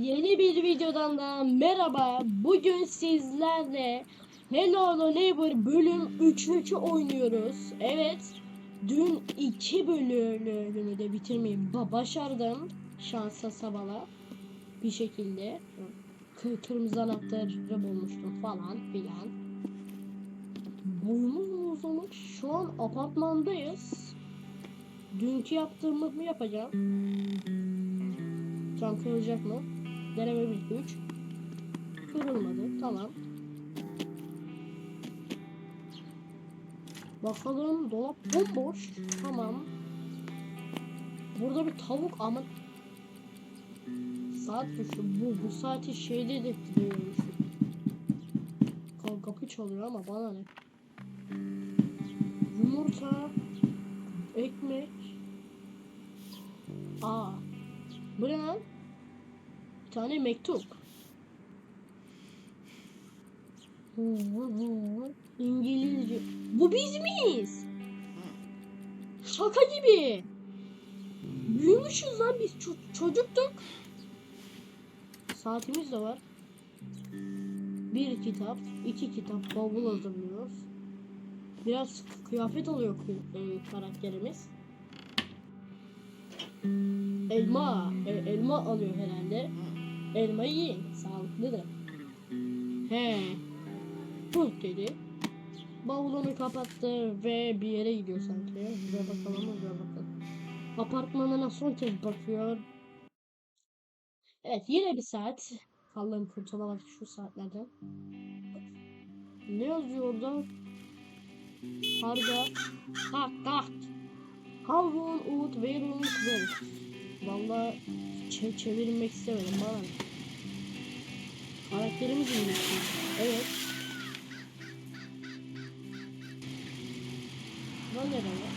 Yeni bir videodan da merhaba. Bugün sizlerle Hello Neighbor bölüm 3'ü oynuyoruz. Evet. Dün iki bölümünü de bitirmeyi ba- başardım. Şansa sabala. Bir şekilde. Kı- kırmızı anahtarı bulmuştum falan filan. Boyumuz mu uzamış? Şu an apartmandayız. Dünkü yaptığımı yapacağım. Cam kırılacak mı? Deneme 1 3. Kırılmadı. Tamam. Bakalım dolap bomboş. Tamam. Burada bir tavuk ama saat düştü. Bu bu saati şeyde de Kapı çalıyor ama bana ne? Yumurta, ekmek. Aa. Bu ne lan? Tane mektup. İngilizce. Bu biz miyiz? Şaka gibi. Büyümüşüz lan biz ço- çocuktuk. Saatimiz de var. Bir kitap, iki kitap bavul hazırlıyoruz. Biraz kıyafet alıyor e, karakterimiz. Elma, e, elma alıyor herhalde. Elma yiyin, sağlıklıdır. He. Bu dedi. Bavulunu kapattı ve bir yere gidiyor sanki. Bize bakalım, bize bakalım. Apartmanına son kez bakıyor. Evet, yine bir saat. Allah'ım kurtulamadık şu saatlerden. Ne yazıyor orada? Harga. Tak tak. Havun ut verun ver. Valla çe çevirmek istemedim bana. Karakterimiz mi? Evet. Lan nereye?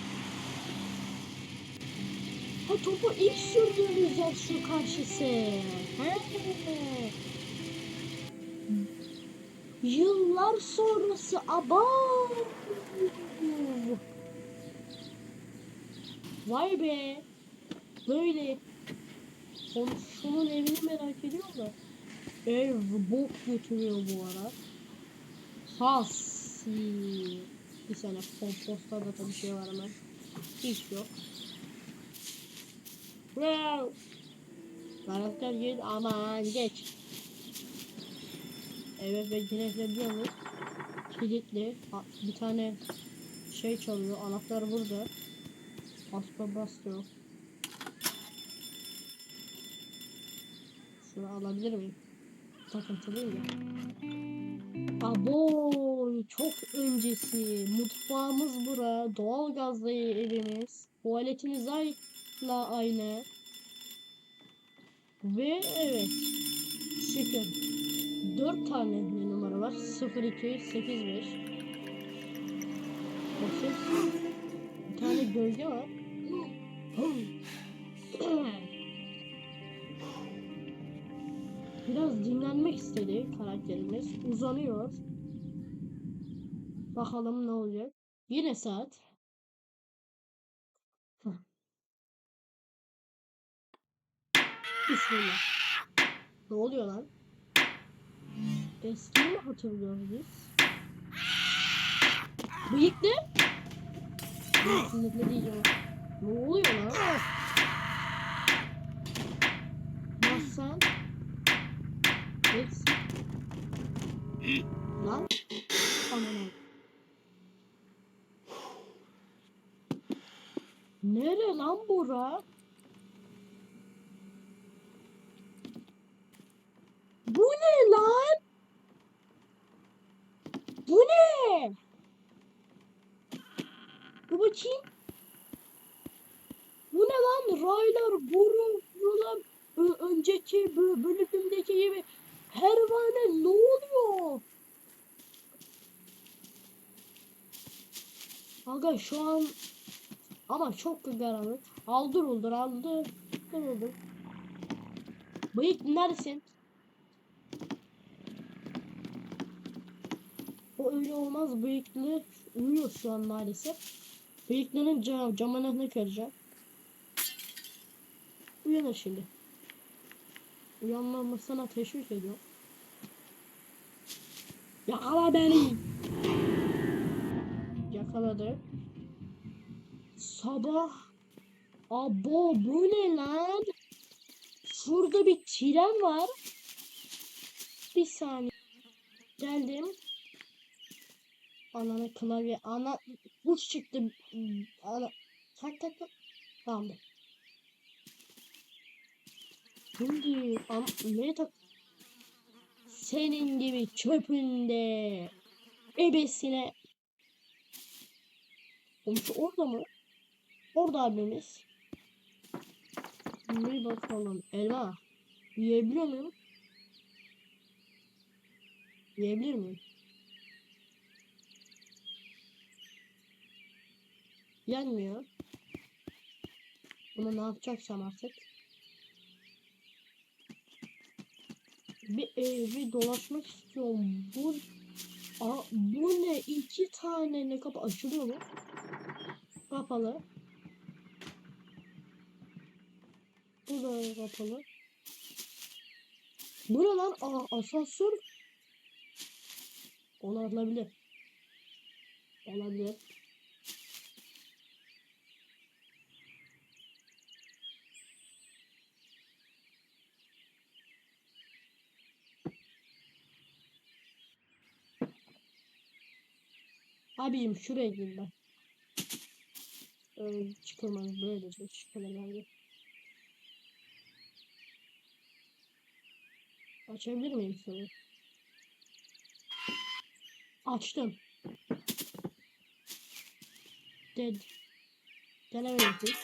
Ha topu ilk sürdüğümüz yer şu karşısı. He. Yıllar sonrası aba. Vay be. Böyle komşunun evini merak ediyorum da. Ev bok götürüyor bu ara. Has. Bir sene komposta da tabii şey var ama. Hiç yok. Wow. Karakter gir aman geç. Evet kilitleyebiliyor muyum? Kilitli. Bir tane şey çalıyor. Anahtar burada. Basma bastıyor. Şunu alabilir miyim? Takıntılıyım ya. Abo çok öncesi. Mutfağımız bura. Doğalgazlı evimiz. Tuvaletimiz la aynı. Ve evet. Şükür. 4 tane bir numara var. 02 85 Bakın. Bir tane gölge var. Biraz dinlenmek istedi karakterimiz. Uzanıyor. Bakalım ne olacak. Yine saat. Bismillah. Ne oluyor lan? Eskiyi mi hatırlıyoruz biz? Bıyıklı? Bıyıklı diyeceğim. Ne oluyor lan? Nasıl? Lan? Aman Allah'ım. Nere lan bura? Bu ne lan? Bu ne? Bu bakayım. Bu ne lan? Raylar, boru, buralar ö- önceki bö- bölümdeki gibi pervane ne oluyor? Aga şu an ama çok karanlık. Aldır oldur aldır. Aldır oldur. Bıyık neredesin? O öyle olmaz bıyıklı uyuyor şu an maalesef. Bıyıklının cam, camına ne kıracağım? Uyanır şimdi. Uyanmamasına teşvik ediyor. Yakala beni. Yakaladı. Sabah. Abo bu ne lan? Şurada bir tren var. Bir saniye. Geldim. Ananı klavye. Ana. Uç çıktı. Ana. Tak tak tak. Tamamdır. Şimdi am ne tak senin gibi çöpünde ebesine Komşu orada mı? Orada abimiz. Bir bakalım. Elma. Yiyebiliyor muyum? Yiyebilir miyim? Yenmiyor. Bunu ne yapacaksam artık. Bir evi dolaşmak istiyorum. Bu Aa, bu ne? İki tane ne kapı açılıyor mu? Kapalı. Bu da kapalı. Bu ne lan? Aa, asansör. Olabilir. Olabilir. Abim şuraya gideyim ben. Öyle çıkılmaz böylece çıkılmaz. Açabilir miyim seni? Açtım. Dead. Denemedim.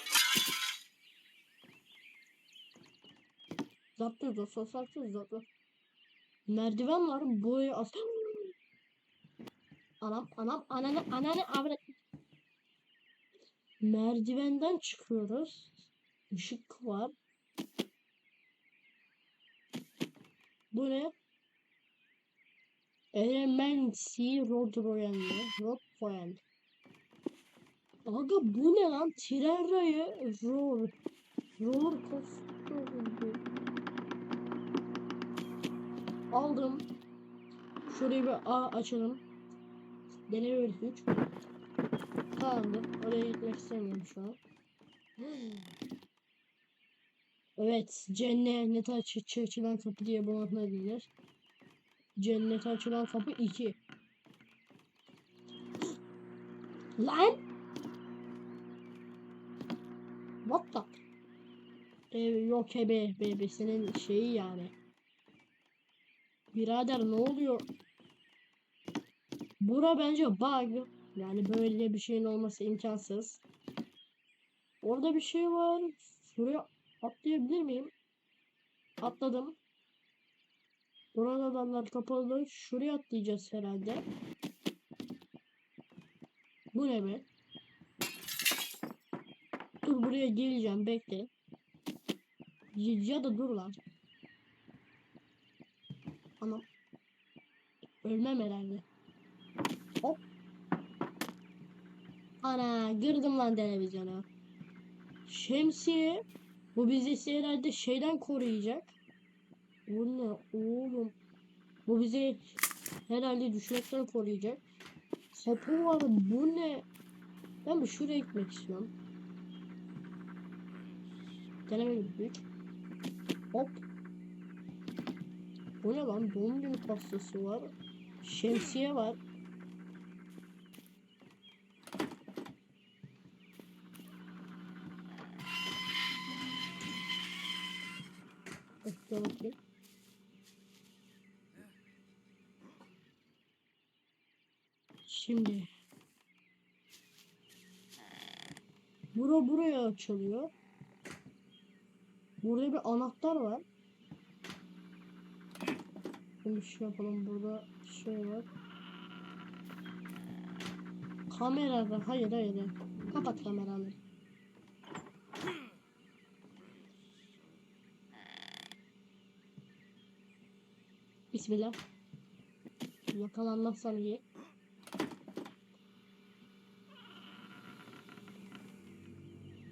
Zaptı da sosarsız zaptı. Merdiven var boyu as. Anam anam ananı ananı avret. Merdivenden çıkıyoruz. Işık var. Bu ne? Elemency Road Royale. Road Royale. Aga bu ne lan? Tren rayı roller. Roller coaster. Aldım. Şurayı bir A açalım. Deneme 3. Tamamdır. Oraya gitmek istemiyorum şu an. Evet. Cennete aç açılan kapı diye bu adına denir. Cennete açılan kapı 2. Lan! What the? Ev yok ebe bebesinin şeyi yani. Birader ne oluyor? Bura bence bug. Yani böyle bir şeyin olması imkansız. Orada bir şey var. Şuraya atlayabilir miyim? Atladım. Burada adamlar kapalı. Şuraya atlayacağız herhalde. Bu ne be? Dur buraya geleceğim bekle. Ya da dur lan. Anam. Ölmem herhalde. Hop. Ana kırdım lan televizyonu. Şemsiye. Bu bizi herhalde şeyden koruyacak. Bu ne oğlum? Bu bizi herhalde düşmekten koruyacak. Sapı var. Bu ne? Ben bir şuraya gitmek istiyorum. Deneme gitmek. Hop. Bu ne lan? Doğum günü pastası var. Şemsiye var. Bakayım. Şimdi. Bura buraya açılıyor. Burada bir anahtar var. Bir şey yapalım. Burada şey var. Kamera var. Hayır hayır. hayır. Kapat kameranı. Bismillah. Yakalanmazsam iyi.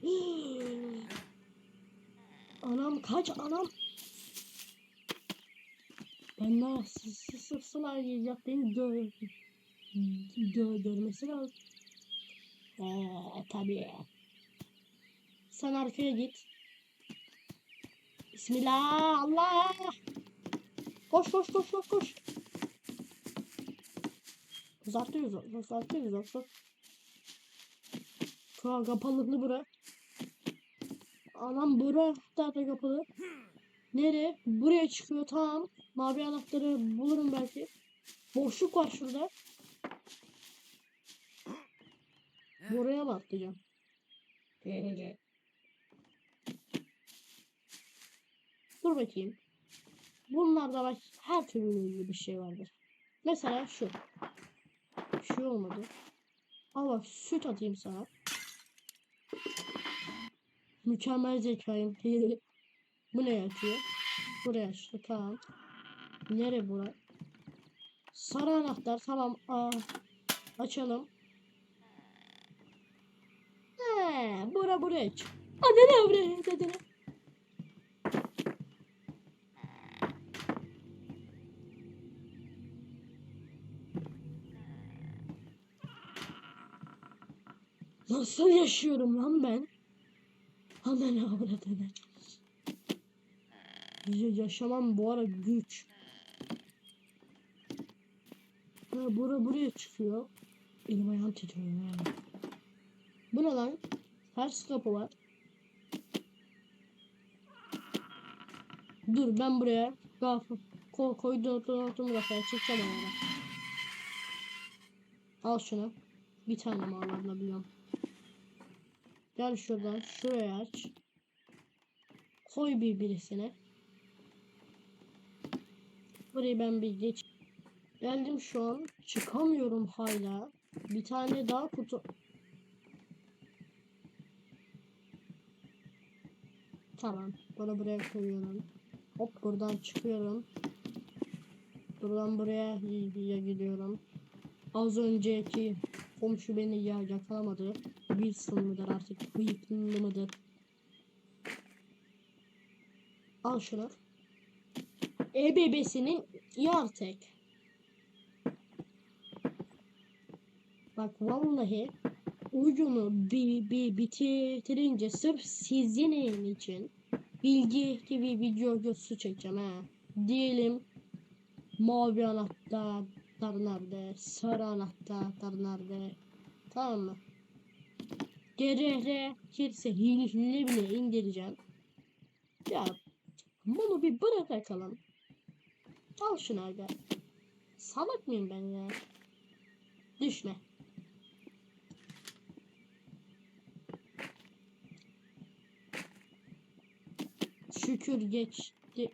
Anam kaç anam. Ben daha sıfırlar yiyecek beni dö dö dövmesi lazım. Eee tabii. Sen arkaya git. Bismillah Allah. Koş koş koş koş koş. Uzatıyoruz uzatıyoruz uzatıyoruz. Şu an kapalıklı bura. Anam bura da kapalı. Nereye? Buraya çıkıyor tamam. Mavi anahtarı bulurum belki. Boşluk var şurada. Buraya mı atlayacağım? Dur bakayım. Bunlarda bak her türlü bir şey vardır. Mesela şu. Şu olmadı. Al bak süt atayım sana. Mükemmel zekayım. Bu ne açıyor? Buraya açtı tamam. Nere bura? Sarı anahtar tamam. Aa, açalım. He, bura buraya çık. Hadi ne buraya dedi. Nasıl yaşıyorum lan ben? Aman avradını. Ya- Yaşamam bu ara güç. Ha, bura buraya çıkıyor. Elim ayağım titriyor ya. Bu ne lan? Ters kapı var. Dur ben buraya gafı ko koydum koydum kafaya çıkacağım oraya. Al şunu. Bir tane mi alabiliyorum? Gel şuradan şuraya aç. Koy bir birisine. Burayı ben bir geç. Geldim şu an. Çıkamıyorum hala. Bir tane daha kutu. Tamam. Bunu buraya koyuyorum. Hop buradan çıkıyorum. Buradan buraya ya gidiyorum. Az önceki komşu beni ya yakalamadı. Wilson mıdır artık? Bıyıklı mıdır? Al şunu. EBB'sinin Yartek. Bak vallahi ucunu bir, bir bitirince sırf sizin için bilgi gibi video videosu çekeceğim ha. Diyelim mavi anahtar nerede? Sarı anahtar nerede? Tamam mı? Gerekirse hile bile indireceğim. Ya bunu bir bırakalım. Al şunu aga. Salak mıyım ben ya? Düşme. Şükür geçti.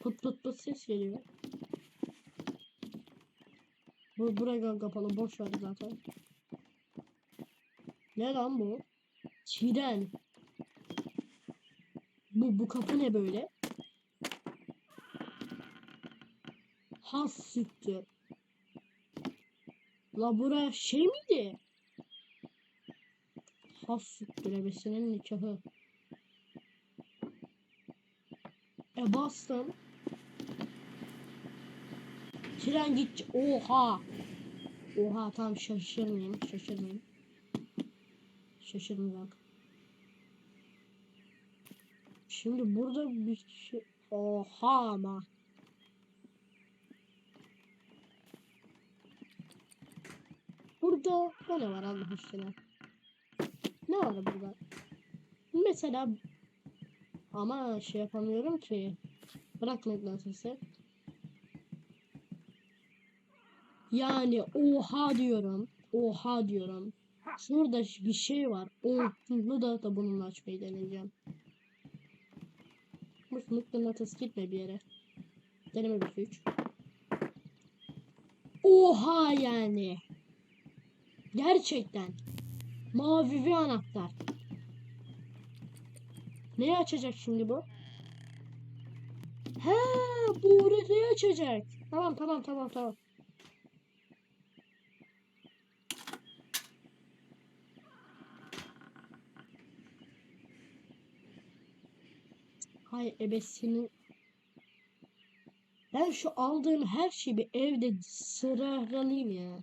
Pıt pıt pıt ses geliyor. Bu buraya kapalı boş ver zaten. Ne lan bu? Çiğden. Bu bu kapı ne böyle? Has süttü. La bura şey miydi? Has süttü ebesinin nikahı. E bastım. Tren git. Oha. Oha tam şaşırmayayım. Şaşırmayayım. Şaşırmayacak. Şimdi burada bir şey... Oha ama. Burada ne var Allah aşkına? Ne var burada? Mesela ama şey yapamıyorum ki. Bırak mıknatısı. Yani oha diyorum. Oha diyorum. Şurada bir şey var. Onu da, da bununla açmayı deneyeceğim. Bu mıknatıs gitme bir yere. Deneme bir üç. Oha yani. Gerçekten. Mavi bir anahtar. Neyi açacak şimdi bu? He, bu orayı açacak. Tamam tamam tamam tamam. Hay ebesinin Ben şu aldığım her şeyi bir evde sıralayayım ya.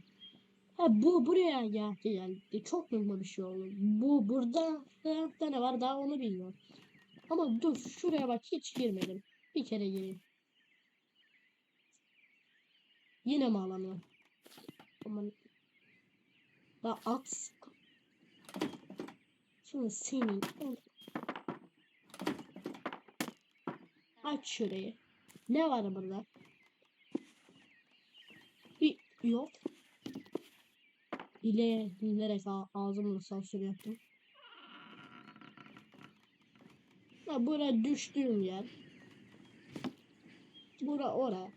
Ha bu buraya geldi geldi. Çok mühim bir şey oldu. Bu burada da ne var daha onu bilmiyorum. Ama dur şuraya bak hiç girmedim. Bir kere gireyim. Yine mi alamıyorum? Aman. Da at. Şimdi senin. Aç şurayı. Ne var burada? Bir yok. Bile bilerek ağ- ağzımla sansür yaptım. Ha bura düştüğüm yer. Bura ora.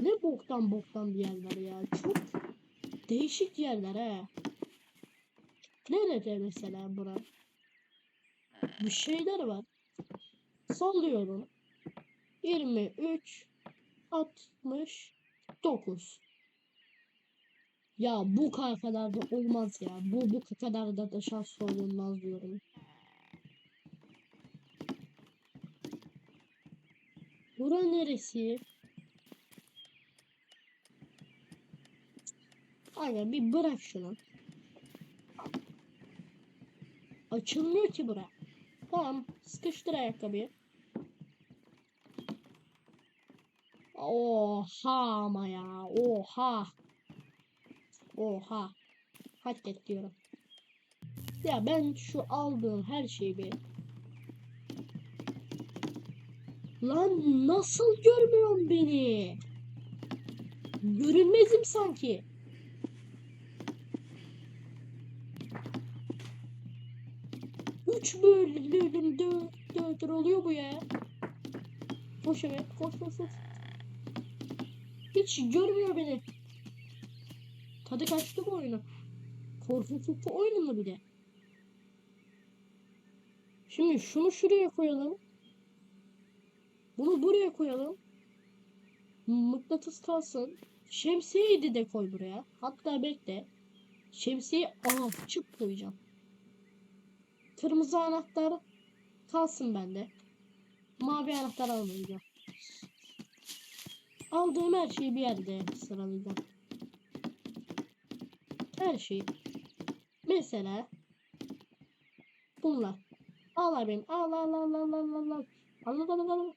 Ne boktan boktan bir yerler ya. Çok değişik yerler he. Nerede mesela bura? Bir şeyler var. Sallıyorum. 23 69 Ya bu kadar da olmaz ya. Bu bu kadar da da şans olmaz diyorum. Bura neresi? Aynen bir bırak şunu. Açılmıyor ki bura. Tamam sıkıştır ayakkabıyı. Oha ama ya. Oha. Oha. Hak et diyorum. Ya ben şu aldığım her şeyi bir... Lan nasıl görmüyorsun beni? Görünmezim sanki. Üç bölüm dört dört oluyor bu ya. Koş evet koş koş koş. Hiç görmüyor beni. Tadı kaçtı bu oyunu. Korku kutu oyunu mu bir de? Şimdi şunu şuraya koyalım. Bunu buraya koyalım. Mıknatıs kalsın. Şemsiyeyi de koy buraya. Hatta bekle. Şemsiyeyi açıp koyacağım. Kırmızı anahtar kalsın bende. Mavi anahtar almayacağım. Aldığım her şeyi bir yerde sıralayacağım. Her şey. Mesela bunlar. Al abim. Al al al al al al al. Al al al al.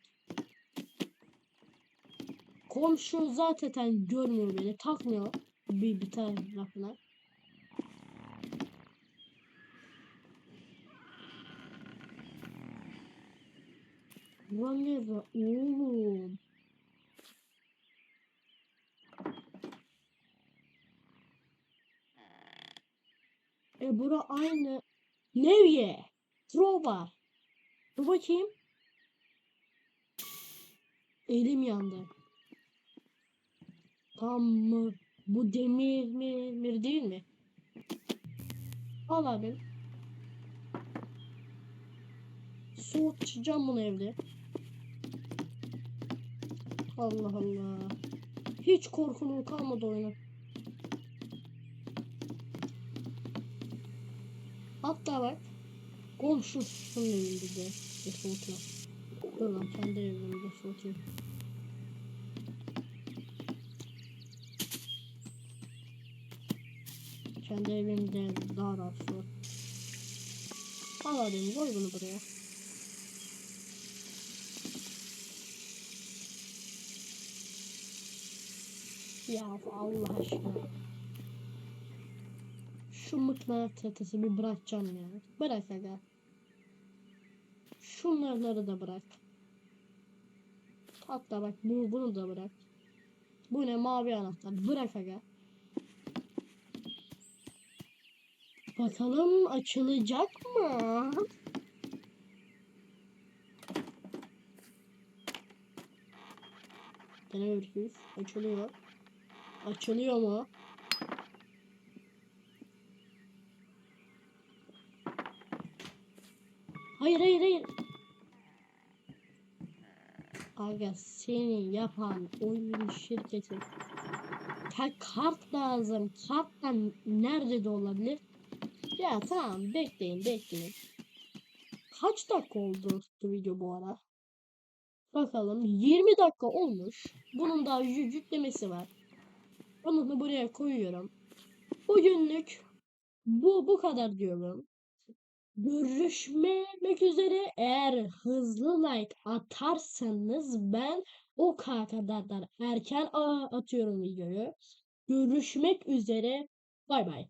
Komşu zaten görmüyor beni. Takmıyor bir, bir tarafına. Ulan ne var? Oğlum. E bura aynı. Nevye. Crowbar. Dur bakayım. Elim yandı. Tam mı? Bu demir mi, mir değil mi? Al abi. Soğutacağım bunu evde. Allah Allah. Hiç korkunun kalmadı oyuna. Hatta bak. Komşusunun evinde de de soğutuyor. Dur lan kendi evimde soğutayım. Kendi evimde daha rahat soğut. Al abim koy bunu buraya. Ya Allah aşkına. Şu mıknatısı bir bırakacağım ya. Bırak aga. Şunları da bırak. Hatta bak bu, bunu da bırak. Bu ne mavi anahtar. Bırak aga. Bakalım açılacak mı? Deneme ürküz. Açılıyor. Açılıyor mu? Hayır hayır hayır. Aga seni yapan oyun şirketi. Ta kart lazım. Karttan nerede de olabilir? Ya tamam bekleyin bekleyin. Kaç dakika oldu bu video bu ara? Bakalım 20 dakika olmuş. Bunun daha yü- yüklemesi var. Onu da buraya koyuyorum. Bugünlük bu bu kadar diyorum. Görüşmek üzere. Eğer hızlı like atarsanız ben o kadar erken atıyorum videoyu. Görüşmek üzere. Bay bay.